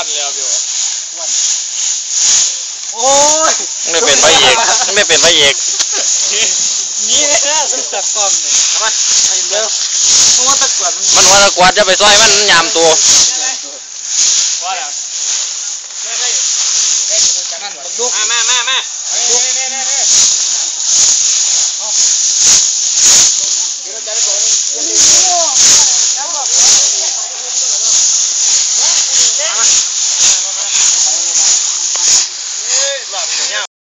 านเลยวพี่วันโอ้ยไม่เป็นพระเอกไม่เป็นพระเอกนี่เลยนะสุดจักล้องเนี่ยมาไปเร็วมันว่าตะกวดมันว่าตะกวดจะไปซอยมันยามตัวว่าแล้วไม่ไม่เล่นม่นมา